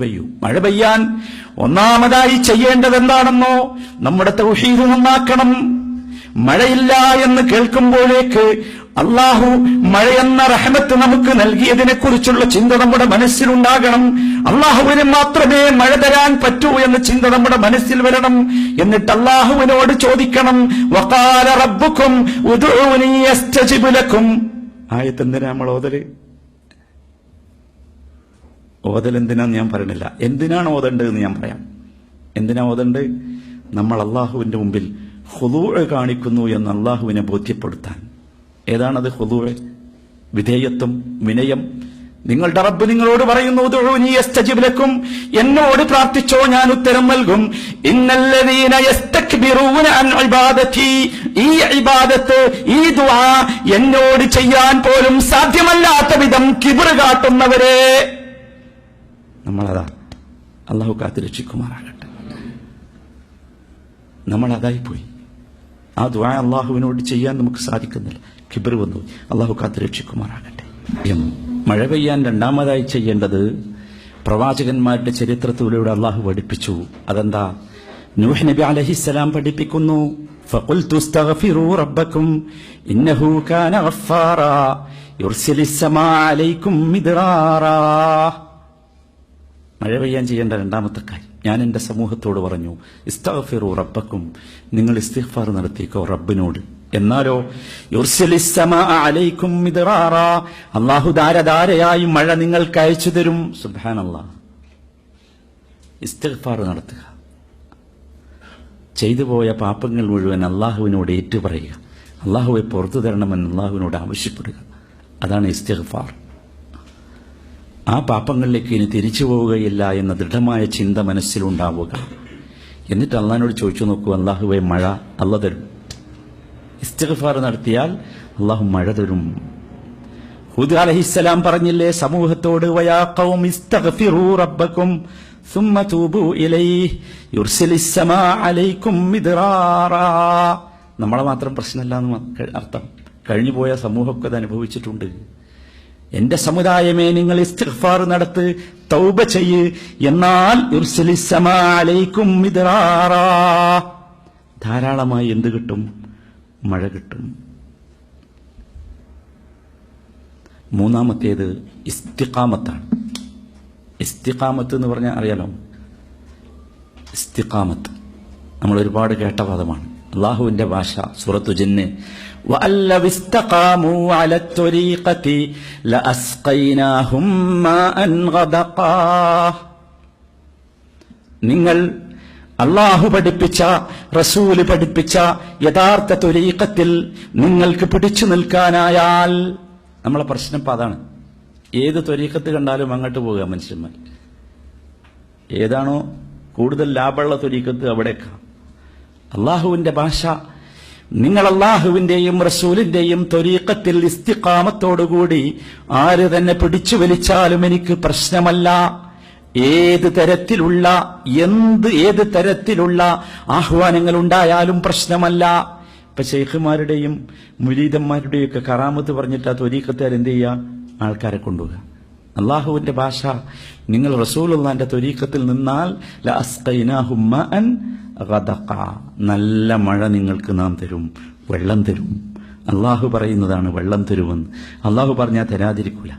പെയ്യൂ. മഴ പെയ്യാൻ ഒന്നാമതായി ചെയ്യേണ്ടത് എന്താണെന്നോ നമ്മുടെ തൗഹീദ് നന്നാക്കണം. മഴയില്ല എന്ന് കേൾക്കുമ്പോഴേക്ക് അള്ളാഹു മഴയെന്ന റഹമത്ത് നമുക്ക് നൽകിയതിനെ കുറിച്ചുള്ള ചിന്ത നമ്മുടെ മനസ്സിലുണ്ടാകണം. അള്ളാഹുവിന് മാത്രമേ മഴ തരാൻ പറ്റൂ എന്ന ചിന്ത നമ്മുടെ മനസ്സിൽ വരണം. എന്നിട്ട് അള്ളാഹുവിനോട് ചോദിക്കണം വക്കാല റബ്ബുക്കും ആയത്തെന്തിനാ നമ്മൾ ഓതൽ? ഓതൽ എന്തിനാന്ന് ഞാൻ പറയണില്ല എന്തിനാണ് ഓതേണ്ടതെന്ന് ഞാൻ പറയാം. എന്തിനാ ഓതണ്ട് നമ്മൾ അള്ളാഹുവിന്റെ മുമ്പിൽ ഹുദൂഴ് കാണിക്കുന്നു എന്ന് അള്ളാഹുവിനെ ബോധ്യപ്പെടുത്താൻ. ഏതാണത് ഹുദൂഴ് വിധേയത്വം വിനയം. നിങ്ങളുടെ റബ്ബ് നിങ്ങളോട് പറയുന്നു ഉദുഊനി യസ്തജിബ് ലക്കും. എന്നോട് പ്രാർത്ഥിച്ചോ ഞാൻ ഉത്തരം നൽകും. അൻ ഇബാദതി ഈ ഇബാദത്ത് ഈ ദുആ എന്നോട് ചെയ്യാൻ പോലും സാധ്യമല്ലാത്ത വിധം കിബർ കാട്ടുന്നവരെ നമ്മളതാ അള്ളാഹു കാത്ത് രക്ഷിക്കുമാറാകട്ടെ നമ്മൾ അതായി പോയി ആ ദ്വാ അള്ളാഹുവിനോട് ചെയ്യാൻ നമുക്ക് സാധിക്കുന്നില്ല കിബർ വന്നു അള്ളാഹു കാത്ത് രക്ഷിക്കുമാറാകട്ടെ എം. മഴ പെയ്യാൻ രണ്ടാമതായി ചെയ്യേണ്ടത് പ്രവാചകന്മാരുടെ ചരിത്രത്തിലൂടെ അള്ളാഹു പഠിപ്പിച്ചു അതെന്താ നൂഹ് നബി അലഹിസ്സലാം പഠിപ്പിക്കുന്നു فقلت استغفروا ربكم إنه كان غفارا يرسل السماء عليكم مدرارا മഴ പെയ്യാൻ ചെയ്യേണ്ട രണ്ടാമത്തെ കാര്യം ഞാൻ എന്റെ സമൂഹത്തോട് പറഞ്ഞു ഇസ്തഫിറു റബ്ബക്കും നിങ്ങൾ ഇസ്തിഫാർ നടത്തിക്കോ റബ്ബിനോട്. എന്നാലോ അള്ളാഹു ധാരധാരയായി മഴ നിങ്ങൾക്ക് അയച്ചു തരും. സുബാനല്ലാ ഇസ്തിഫാർ നടത്തുക. ചെയ്തു പോയ പാപങ്ങൾ മുഴുവൻ അള്ളാഹുവിനോട് ഏറ്റുപറയുക. അള്ളാഹുവെ പുറത്തു തരണമെന്ന് അള്ളാഹുവിനോട് ആവശ്യപ്പെടുക. അതാണ് ഇസ്തിഗ്ഫാർ. ആ പാപങ്ങളിലേക്ക് ഇനി തിരിച്ചു പോവുകയില്ല എന്ന ദൃഢമായ ചിന്ത മനസ്സിലുണ്ടാവുക എന്നിട്ട് അള്ളഹാനോട് ചോദിച്ചു നോക്കൂ അള്ളാഹുവെ മഴ അല്ല തരും ഇസ്തിഗ്ഫാർ നടത്തിയാൽ അള്ളാഹു മഴ തരും ഹുദ് അലഹിസ്സലാം പറഞ്ഞില്ലേ സമൂഹത്തോട് വയാ ഖൗം ഇസ്തഗ്ഫിറൂ റബ്ബക്കും ثم توبوا إليه يرسل السماء عليكم مدرارا നമ്മളെ മാത്രം പ്രശ്നമല്ല എന്ന് അർത്ഥം കഴിഞ്ഞു പോയ സമൂഹമൊക്കെ അത് അനുഭവിച്ചിട്ടുണ്ട് എന്റെ സമുദായമേ നിങ്ങൾ ഇസ്തിഗ്ഫാർ നടത്ത് തൗബ ചെയ്യ്. എന്നാൽ. ധാരാളമായി എന്ത് കിട്ടും? മഴ കിട്ടും. മൂന്നാമത്തേത് ഇസ്തിഖാമത്താണ്. ഇസ്തിഖാമത്ത് എന്ന് പറഞ്ഞാൽ അറിയാലോ? ഇസ്തിഖാമത്ത്. നമ്മൾ ഒരുപാട് കേട്ട പദമാണ് അള്ളാഹുവിന്റെ ഭാഷ സൂറത്തു ജന്ന് وَأَلَّوِ اسْتَقَامُوا عَلَى الطَّرِيقَةِ لَأَسْقَيْنَاهُمْ مَاءً غَدَقًا നിങ്ങൾ അള്ളാഹു പഠിപ്പിച്ച റസൂല് പഠിപ്പിച്ച യഥാർത്ഥ തൊരീക്കത്തിൽ നിങ്ങൾക്ക് പിടിച്ചു നിൽക്കാനായാൽ നമ്മളെ പ്രശ്നം ഇപ്പൊ അതാണ് ഏത് തൊരീക്കത്ത് കണ്ടാലും അങ്ങോട്ട് പോകുക മനുഷ്യന്മാർ ഏതാണോ കൂടുതൽ ലാഭമുള്ള തൊരീക്കത്ത് അവിടേക്കാ അള്ളാഹുവിന്റെ ഭാഷ നിങ്ങൾ അള്ളാഹുവിന്റെയും റസൂലിന്റെയും തൊരീക്കത്തിൽ ഇസ്തിക്കാമത്തോടുകൂടി ആര് തന്നെ പിടിച്ചു വലിച്ചാലും എനിക്ക് പ്രശ്നമല്ല. ഏത് തരത്തിലുള്ള എന്ത് ഏത് തരത്തിലുള്ള ആഹ്വാനങ്ങൾ ഉണ്ടായാലും പ്രശ്നമല്ല. ഇപ്പൊ ഷെയ്ഖുമാരുടെയും മുരീദന്മാരുടെയും ഒക്കെ കറാമത്ത് പറഞ്ഞിട്ട് ആ തൊരീക്കത്തുകാർ എന്ത് ചെയ്യുക ആൾക്കാരെ കൊണ്ടുപോകുക അള്ളാഹുവിന്റെ ഭാഷ നിങ്ങൾ റസൂൽ അള്ളാന്റെ തൊരീക്കത്തിൽ നിന്നാൽ ഗദഖ. നല്ല മഴ നിങ്ങൾക്ക് നാം തരും വെള്ളം തരും. അള്ളാഹു പറയുന്നതാണ് വെള്ളം തരുമെന്ന്. അള്ളാഹു പറഞ്ഞാൽ തരാതിരിക്കൂല.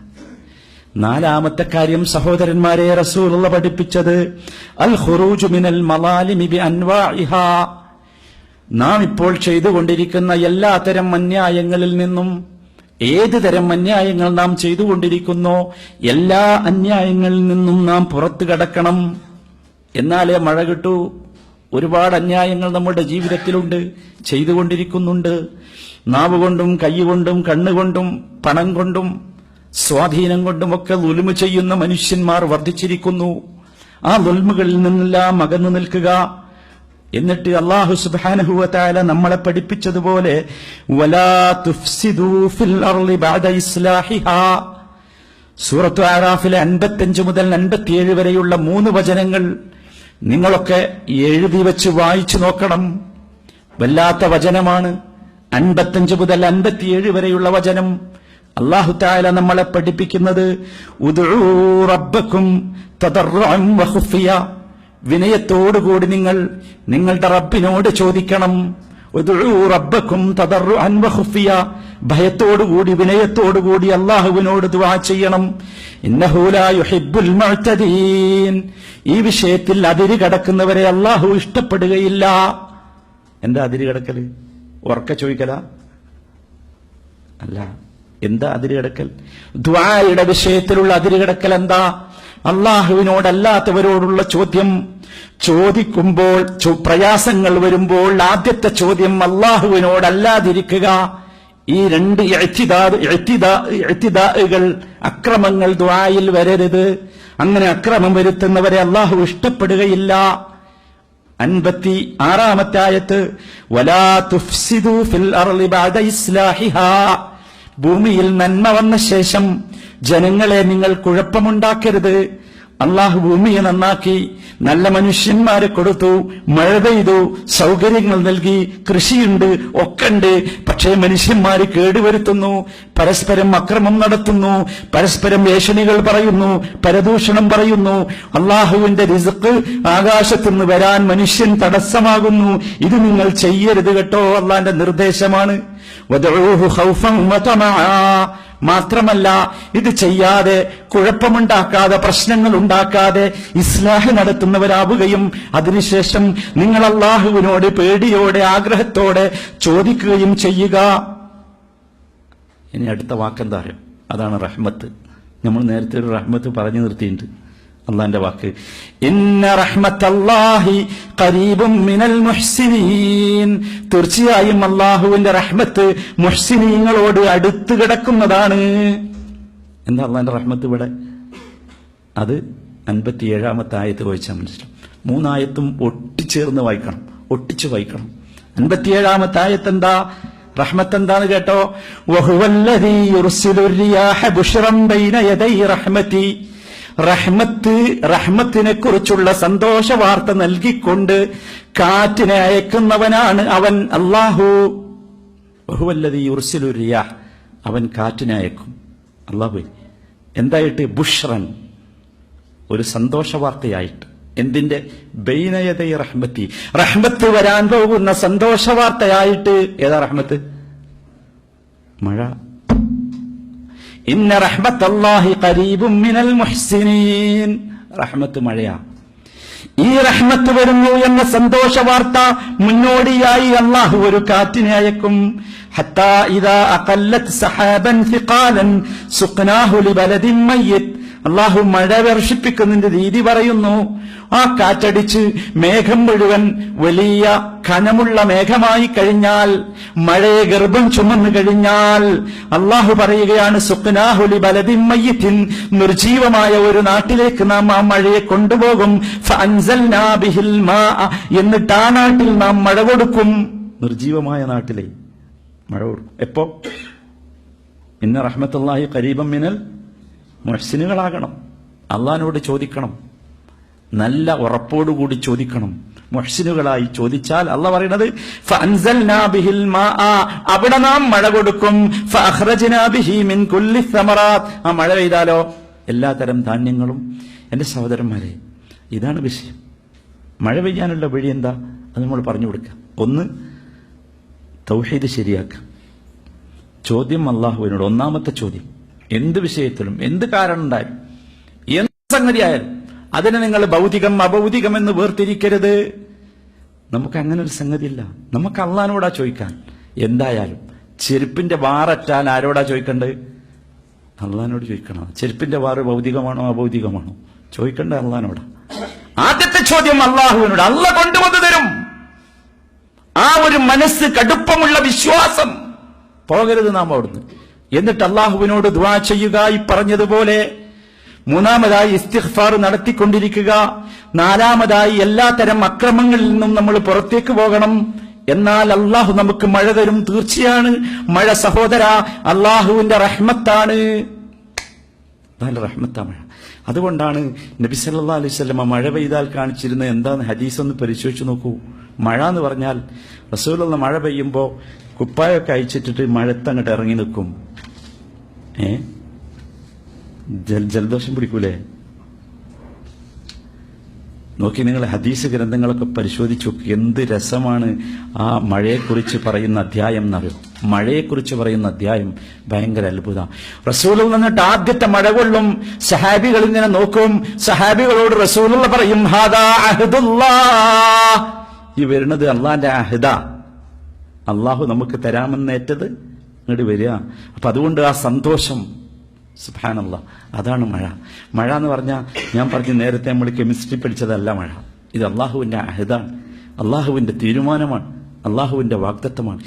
നാലാമത്തെ കാര്യം സഹോദരന്മാരെ റസൂലുള്ള പഠിപ്പിച്ചത് അൽ ഖുറൂജു മിനൽ മലാലിമി ബി അൻവാഇഹാ. നാം ഇപ്പോൾ ചെയ്തുകൊണ്ടിരിക്കുന്ന എല്ലാ തരം അന്യായങ്ങളിൽ നിന്നും ഏത് തരം അന്യായങ്ങൾ നാം ചെയ്തുകൊണ്ടിരിക്കുന്നോ എല്ലാ അന്യായങ്ങളിൽ നിന്നും നാം പുറത്തു കടക്കണം. എന്നാലേ മഴ കിട്ടൂ. ഒരുപാട് അന്യായങ്ങൾ നമ്മുടെ ജീവിതത്തിലുണ്ട് ചെയ്തുകൊണ്ടിരിക്കുന്നുണ്ട്. നാവ് കൊണ്ടും കൈകൊണ്ടും കണ്ണുകൊണ്ടും പണം കൊണ്ടും സ്വാധീനം കൊണ്ടുമൊക്കെ ലുലുമ ചെയ്യുന്ന മനുഷ്യന്മാർ വർദ്ധിച്ചിരിക്കുന്നു. ആ ലുൽമുകളിൽ നിന്നെല്ലാം അകന്നു നിൽക്കുക. എന്നിട്ട് അള്ളാഹു സുബാനഹുവല നമ്മളെ പഠിപ്പിച്ചതുപോലെ സൂറത്ത് ആറാഫിലെ അൻപത്തിയഞ്ച് മുതൽ അൻപത്തിയേഴ് വരെയുള്ള മൂന്ന് വചനങ്ങൾ നിങ്ങളൊക്കെ എഴുതി വെച്ച് വായിച്ചു നോക്കണം വല്ലാത്ത വചനമാണ് അൻപത്തഞ്ച് മുതൽ അൻപത്തിയേഴ് വരെയുള്ള വചനം അള്ളാഹു താല നമ്മളെ പഠിപ്പിക്കുന്നത് റബ്ബക്കും. വിനയത്തോടുകൂടി നിങ്ങൾ നിങ്ങളുടെ റബ്ബിനോട് ചോദിക്കണം റബ്ബക്കും. ഭയത്തോടുകൂടി വിനയത്തോടുകൂടി അള്ളാഹുവിനോട് ദുആ ചെയ്യണം. ഈ വിഷയത്തിൽ അതിര് കടക്കുന്നവരെ അള്ളാഹു ഇഷ്ടപ്പെടുകയില്ല. എന്താ അതിര് കടക്കൽ ഉറക്ക ചോദിക്കല? അല്ല എന്താ അതിര് കടക്കൽ? ദ്വായുടെ വിഷയത്തിലുള്ള അതിര് കടക്കൽ എന്താ? അള്ളാഹുവിനോടല്ലാത്തവരോടുള്ള ചോദ്യം. ചോദിക്കുമ്പോൾ പ്രയാസങ്ങൾ വരുമ്പോൾ ആദ്യത്തെ ചോദ്യം അള്ളാഹുവിനോടല്ലാതിരിക്കുക. ഈ രണ്ട് എഴുത്തിദാകൾ അക്രമങ്ങൾ ദ്വായിൽ വരരുത്. അങ്ങനെ അക്രമം വരുത്തുന്നവരെ അള്ളാഹു ഇഷ്ടപ്പെടുകയില്ല. അൻപത്തി ആറാമത്തെ ആയത്ത് വലാ തുഫ്സിദു ഫിൽ അർളി ബഅദ ഇസ്ലാഹിഹാ. ഭൂമിയിൽ നന്മ വന്ന ശേഷം ജനങ്ങളെ നിങ്ങൾ കുഴപ്പമുണ്ടാക്കരുത്. അള്ളാഹു ഭൂമിയെ നന്നാക്കി നല്ല മനുഷ്യന്മാരെ കൊടുത്തു മഴ പെയ്തു സൗകര്യങ്ങൾ നൽകി കൃഷിയുണ്ട് ഒക്കെണ്ട്. പക്ഷേ മനുഷ്യന്മാര് കേടുവരുത്തുന്നു പരസ്പരം അക്രമം നടത്തുന്നു പരസ്പരം ഏഷണികൾ പറയുന്നു പരദൂഷണം പറയുന്നു. അള്ളാഹുവിന്റെ റിസക്ക് ആകാശത്തുനിന്ന് വരാൻ മനുഷ്യൻ തടസ്സമാകുന്നു. ഇത് നിങ്ങൾ ചെയ്യരുത് കേട്ടോ അള്ളാന്റെ നിർദ്ദേശമാണ്. മാത്രമല്ല ഇത് ചെയ്യാതെ കുഴപ്പമുണ്ടാക്കാതെ പ്രശ്നങ്ങൾ ഉണ്ടാക്കാതെ ഇസ്ലാഹ് നടത്തുന്നവരാവുകയും അതിനുശേഷം നിങ്ങൾ അള്ളാഹുവിനോട് പേടിയോടെ ആഗ്രഹത്തോടെ ചോദിക്കുകയും ചെയ്യുക. ഇനി അടുത്ത വാക്കെന്താ? അറിയാം അതാണ് റഹ്മത്ത്. നമ്മൾ നേരത്തെ ഒരു റഹ്മത്ത് പറഞ്ഞു നിർത്തിയിട്ടുണ്ട്. അള്ളാന്റെ വാക്ക്. മിനൽ മുഹ്സിനീൻ. തീർച്ചയായും അള്ളാഹുവിന്റെ റഹ്മത്ത് മുഹ്സിനീങ്ങളോട് അടുത്ത് കിടക്കുന്നതാണ്. എന്താ അള്ളാന്റെ റഹ്മത്ത് ഇവിടെ? അത് അൻപത്തി ഏഴാമത്തെ ആയത്ത് വായിച്ചാൽ മനസ്സിലാവും മൂന്നായത്തും ഒട്ടിച്ചേർന്ന് വായിക്കണം. ഒട്ടിച്ച് വായിക്കണം. അൻപത്തിയേഴാമത്തെ ആയത്ത് എന്താ റഹ്മത്ത് എന്താണ് കേട്ടോ റഹ്മത്ത് റഹ്മത്തിനെ കുറിച്ചുള്ള സന്തോഷ വാർത്ത നൽകിക്കൊണ്ട് കാറ്റിനെ അയക്കുന്നവനാണ് അവൻ അള്ളാഹു ബഹുവല്ലതി യുർസിലു റിയാഹ് അവൻ കാറ്റിനെ അയക്കും. അള്ളാഹു എന്തായിട്ട് ബുഷ്റൻ? ഒരു സന്തോഷ വാർത്തയായിട്ട് എന്തിന്റെ? ബൈനയതൈ റഹ്മത്തി. റഹ്മത്ത് വരാൻ പോകുന്ന സന്തോഷ വാർത്തയായിട്ട് ഏതാ റഹ്മത്ത്? മഴ. ഇന്ന റഹ്മത്ത് അള്ളാഹി കരീബും മിനൽ മുഹ്സിനീൻ. റഹ്മത്ത് മഴയാ. ഈ റഹ്മത്ത് വരുന്നു എന്ന സന്തോഷ വാർത്ത മുന്നോടിയായി അള്ളാഹു ഒരു കാറ്റിനെ അയക്കും. ഹത്താ ഇദാ അഖല്ലത് സഹാബൻ ഫിഖാലൻ സുഖ്നാഹു ലിബലദിൻ മയ്യിത്ത് അള്ളാഹു മഴ വർഷിപ്പിക്കുന്നതിന്റെ രീതി പറയുന്നു. ആ കാറ്റടിച്ച് മേഘം മുഴുവൻ വലിയ ഖനമുള്ള മേഘമായി കഴിഞ്ഞാൽ മഴയെ ഗർഭം ചുമന്നു കഴിഞ്ഞാൽ അള്ളാഹു പറയുകയാണ് സുഖനാഹുലി ബലതിമ്മയ്യത്തിൻ മയ്യിത്തിൻ. നിർജീവമായ ഒരു നാട്ടിലേക്ക് നാം ആ മഴയെ കൊണ്ടുപോകും. എന്നിട്ട് ആ നാട്ടിൽ നാം മഴ കൊടുക്കും. നിർജീവമായ നാട്ടിലെ മഴ കൊടുക്കും. എപ്പോ? ഇന്ന റഹ്മത്തല്ലാഹി കരീബം മിനൽ മുഹ്സിനുകളാകണം. അള്ളഹാനോട് ചോദിക്കണം. നല്ല ഉറപ്പോടുകൂടി ചോദിക്കണം. മുഹ്സിനുകളായി ചോദിച്ചാൽ അല്ല പറയുന്നത് അവിടെ നാം മഴ കൊടുക്കും. ആ മഴ പെയ്താലോ? എല്ലാ തരം ധാന്യങ്ങളും. എന്റെ സഹോദരന്മാരെ ഇതാണ് വിഷയം. മഴ പെയ്യാനുള്ള വഴി എന്താ? അത് നമ്മൾ പറഞ്ഞു കൊടുക്കുക ഒന്ന് തൗഹീദ് ശരിയാക്കുക ചോദ്യം അള്ളാഹുവിനോട് ഒന്നാമത്തെ ചോദ്യം എന്ത് വിഷയത്തിലും എന്ത് കാരണം ഉണ്ടായാലും എന്ത് സംഗതിയായാലും അതിനെ നിങ്ങൾ ഭൗതികം അഭൗതികം എന്ന് വേർതിരിക്കരുത്. നമുക്ക് അങ്ങനെ ഒരു സംഗതിയില്ല. നമുക്ക് അള്ളഹാനോടാ ചോദിക്കാൻ. എന്തായാലും ചെരുപ്പിന്റെ വാററ്റാൻ ആരോടാ ചോദിക്കണ്ടേ? അള്ളഹാനോട് ചോദിക്കണം. ചെരുപ്പിന്റെ വാറ് ഭൗതികമാണോ അഭൗതികമാണോ? ചോദിക്കണ്ടേ അള്ളഹാനോടാ. ആദ്യത്തെ ചോദ്യം അള്ളാഹുവിനോട്. അല്ല കൊണ്ടുവന്നു തരും. ആ ഒരു മനസ്സ് കടുപ്പമുള്ള വിശ്വാസം. പോകരുത് നാം അവിടുന്ന്. എന്നിട്ട് അള്ളാഹുവിനോട് ദുവാ ചെയ്യുക ഈ പറഞ്ഞതുപോലെ. മൂന്നാമതായി ഇസ്തിഗ്ഫാർ നടത്തിക്കൊണ്ടിരിക്കുക. നാലാമതായി എല്ലാ തരം അക്രമങ്ങളിൽ നിന്നും നമ്മൾ പുറത്തേക്ക് പോകണം. എന്നാൽ അള്ളാഹു നമുക്ക് മഴ തരും. തീർച്ചയാണ്. മഴ സഹോദര അള്ളാഹുവിന്റെ റഹ്മത്താണ്. നല്ല റഹ്മത്താ മഴ. അതുകൊണ്ടാണ് നബി സല്ലാ അലൈഹി സ്വലമ മഴ പെയ്താൽ കാണിച്ചിരുന്ന എന്താന്ന് ഹദീസ് ഒന്ന് പരിശോധിച്ചു നോക്കൂ. മഴ എന്ന് പറഞ്ഞാൽ റസൂലുള്ള മഴ പെയ്യുമ്പോൾ കുപ്പായൊക്കെ അയച്ചിട്ടിട്ട് മഴത്തങ്ങട്ട് ഇറങ്ങി നിൽക്കും. ഏ? ജൽ- ജലദോഷം പിടിക്കൂലേ? നോക്കി നിങ്ങൾ ഹദീസ് ഗ്രന്ഥങ്ങളൊക്കെ പരിശോധിച്ചു എന്ത് രസമാണ് ആ മഴയെക്കുറിച്ച് പറയുന്ന അധ്യായം എന്നറിയോ? മഴയെക്കുറിച്ച് പറയുന്ന അധ്യായം ഭയങ്കര അത്ഭുത. റസൂലിൽ നിന്നിട്ട് ആദ്യത്തെ മഴ കൊള്ളും സഹാബികൾ ഇങ്ങനെ നോക്കും സഹാബികളോട് റസൂലുള്ള പറയും. ഈ വരുന്നത് അള്ളാന്റെ അഹ്ദ. അള്ളാഹു നമുക്ക് തരാമെന്നേറ്റത് ഇങ്ങോട്ട് വരിക. അപ്പൊ അതുകൊണ്ട് ആ സന്തോഷം സുഭാനല്ല അതാണ് മഴ. മഴ എന്ന് പറഞ്ഞാൽ ഞാൻ പറഞ്ഞ നേരത്തെ നമ്മൾ കെമിസ്ട്രി പഠിച്ചതല്ല മഴ. ഇത് അള്ളാഹുവിന്റെ അഹിതാണ് അള്ളാഹുവിന്റെ തീരുമാനമാണ്. അള്ളാഹുവിന്റെ വാഗ്ദത്തമാണ്.